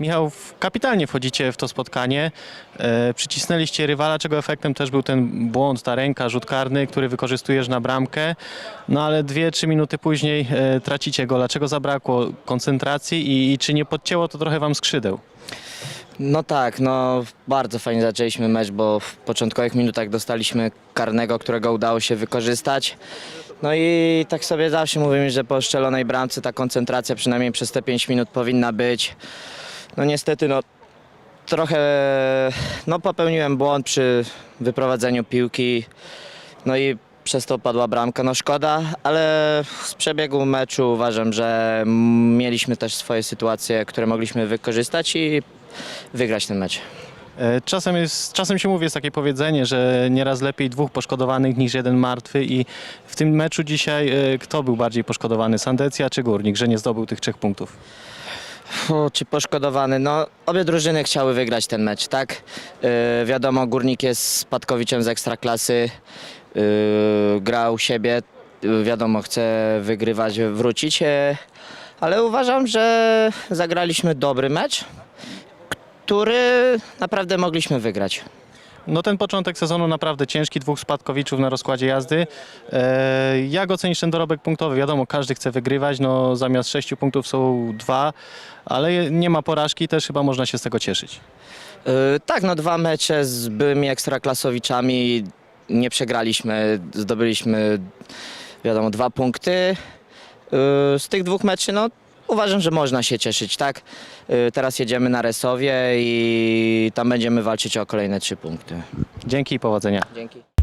Michał, kapitalnie wchodzicie w to spotkanie. E, przycisnęliście rywala, czego efektem też był ten błąd, ta ręka, rzut karny, który wykorzystujesz na bramkę. No ale dwie, trzy minuty później e, tracicie gola. Czego zabrakło? Koncentracji i, i czy nie podcięło to trochę wam skrzydeł? No tak, no bardzo fajnie zaczęliśmy mecz, bo w początkowych minutach dostaliśmy karnego, którego udało się wykorzystać. No i tak sobie zawsze mówimy, że po szczelonej bramce ta koncentracja przynajmniej przez te 5 minut powinna być. No niestety no trochę no popełniłem błąd przy wyprowadzeniu piłki. No i przez to padła bramka. No szkoda, ale z przebiegu meczu uważam, że mieliśmy też swoje sytuacje, które mogliśmy wykorzystać i wygrać ten mecz. E, Czasem, jest, czasem się mówi, jest takie powiedzenie, że nieraz lepiej dwóch poszkodowanych niż jeden martwy i w tym meczu dzisiaj e, kto był bardziej poszkodowany, Sandecja czy Górnik, że nie zdobył tych trzech punktów? Czy poszkodowany? No, obie drużyny chciały wygrać ten mecz, tak? Yy, wiadomo, Górnik jest spadkowiczem z Ekstraklasy, yy, gra u siebie, yy, wiadomo, chce wygrywać, wrócić, yy, ale uważam, że zagraliśmy dobry mecz, który naprawdę mogliśmy wygrać. No ten początek sezonu naprawdę ciężki, dwóch spadkowiczów na rozkładzie jazdy. E, jak ocenisz ten dorobek punktowy? Wiadomo, każdy chce wygrywać, no zamiast sześciu punktów są dwa, ale nie ma porażki, też chyba można się z tego cieszyć. Yy, tak, no dwa mecze z byłymi ekstraklasowiczami, nie przegraliśmy, zdobyliśmy wiadomo dwa punkty. Yy, z tych dwóch meczy, no uważam, że można się cieszyć, tak? Yy, teraz jedziemy na Resowie i tam będziemy walczyć o kolejne trzy punkty. Dzięki i powodzenia. Dzięki.